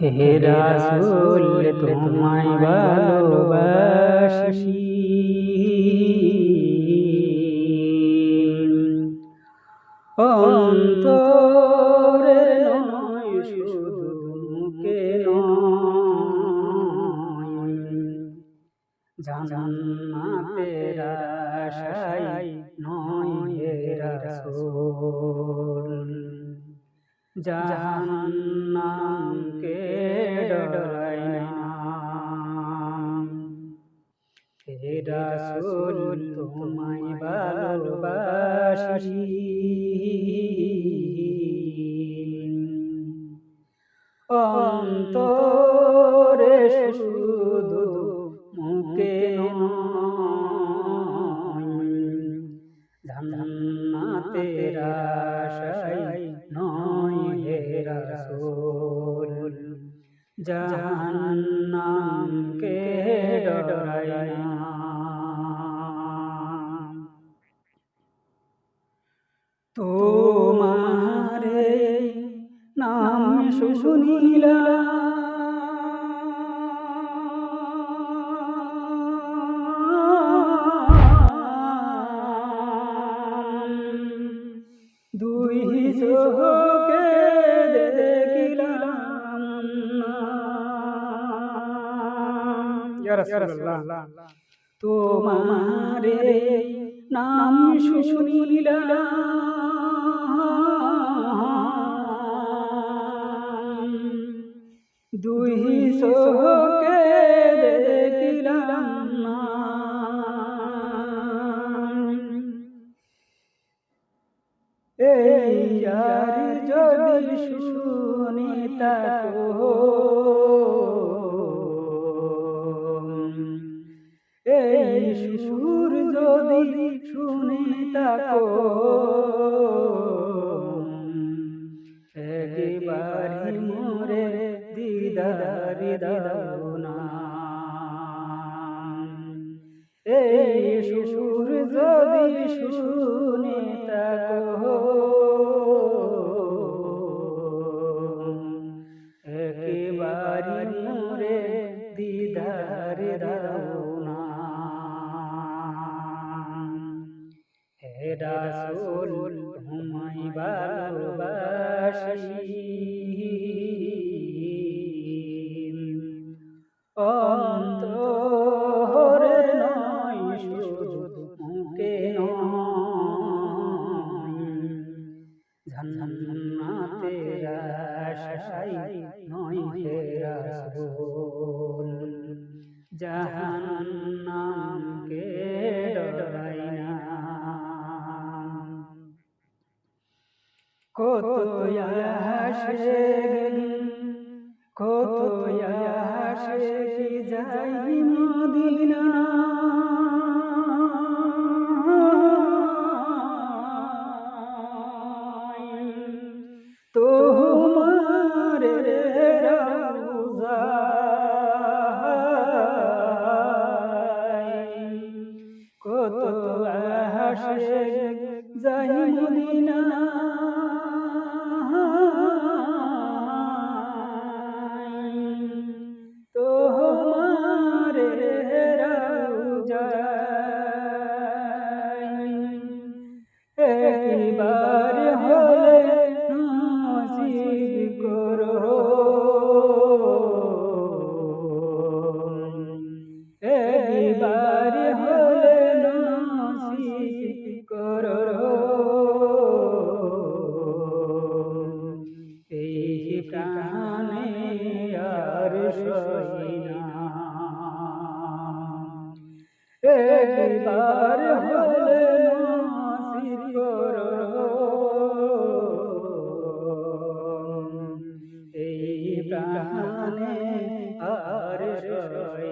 হে রাসূল তোমায় ভালোবাসি। অন্তরে নয় শুধু মুখে নয়। রাসূল। হে রাসূল তোমায় ভালোবাসি। অন্তরে শুধু মুখে জান্নাতের আশায় নয় হে রাসূল। জাহান্নামকে ডরাই না তোমারে নাম শুনিলা দুই চোখে তোমারে নাম শুনিলাম। দুই না। এই যদি শুনি তাকো। সুর যদি শুনি তাকো একবারই মোরে দিদার দাও না হে রাসূল তোমায় অন্তরে আশায় নয় হে রাসূল। জাহান্নামকে ডরাই না কত আশে কত আসে আসে যাই মদিনা তোমার টানে আর সই না। একবার হলে নাসির করো এই প্রাণে আর সই